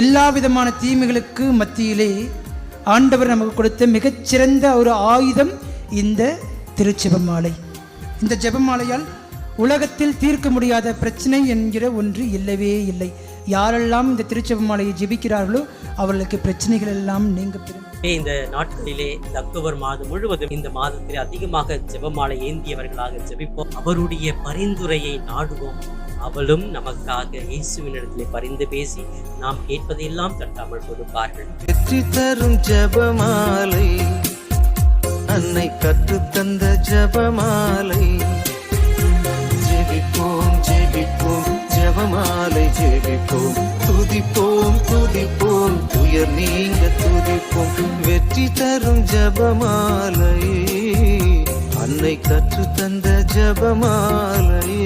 எல்லா விதமான தீமைகளுக்கு மத்தியிலே ஆண்டவர் நமக்கு கொடுத்த மிகச்சிறந்த ஒரு ஆயுதம் இந்த திருச்செபமாலை. இந்த ஜெபமாலையால் உலகத்தில் தீர்க்க முடியாத பிரச்சனை என்கிற ஒன்று இல்லவே இல்லை. யாரெல்லாம் இந்த திருச்செபமாலையை ஜெபிக்கிறார்களோ அவர்களுக்கு பிரச்சனைகள் எல்லாம் நீங்க இந்த நாட்களிலே இந்த அக்டோபர் மாதம் முழுவதும் இந்த மாதத்திலே அதிகமாக ஜெபமாலை ஏந்தியவர்களாக ஜெபிப்போம். அவருடைய பரிந்துரையை நாடுவோம். அவளும் நமக்காக இயேசுவினிடத்தில் பரிந்து பேசி நாம் கேட்பதையெல்லாம் தட்டாமல் கொடுப்பார்கள் வெற்றி தரும் ஜபமாலை அன்னை கற்றுத்தந்த ஜபமாலை. ஜெபிப்போம் ஜெபிப்போம் ஜபமாலை ஜெபிப்போம். துதிப்போம் துதிப்போம் துயர் நீங்க துதிப்போம். வெற்றி தரும் ஜபமாலை அன்னை கற்றுத்தந்த ஜபமாலை